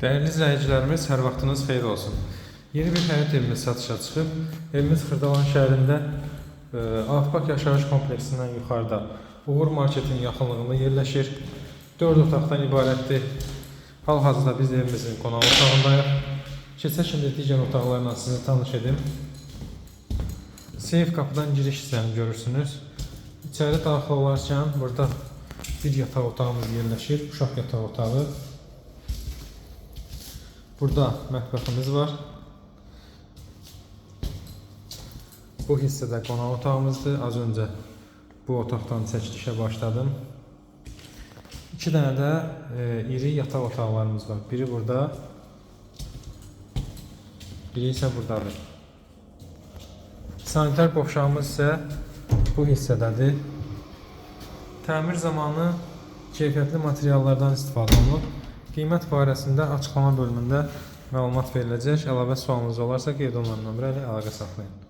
Dəyərli izləyicilərimiz, hər vaxtınız xeyir olsun. Yeni bir həyat evimiz satışa çıxıb. Evimiz Xırdalan şəhərində e, Afpak yaşayış kompleksindən yuxarıda Uğur Marketin yaxınlığında yerləşir. 4 otaqdan ibarətdir. Hal-hazırda biz evimizin qonaq otağındayıq. Keçək şimdi digər otaqlarla sizi tanış edim. Seyf qapıdan giriş hissəni görürsünüz. İçəri daxil olarkən burada bir yataq otağımız yerləşir, uşaq yataq otağı. Burada mətbəximiz var. Bu hissədə qonaq otağımızdır. Az öncə bu otaqdan çəkilişə başladım. İki dənə də e, iri yataq otaqlarımız var. Biri burada, biri isə buradadır. Sanitar qovşağımız isə bu hissədədir. Təmir zamanı keyfiyyətli materiallardan istifadə olunub. Qiymət barəsində açıqlama bölümündə məlumat veriləcək. Əlavə sualınız olarsa qeyd olunan nömrə ilə əlaqə saxlayın.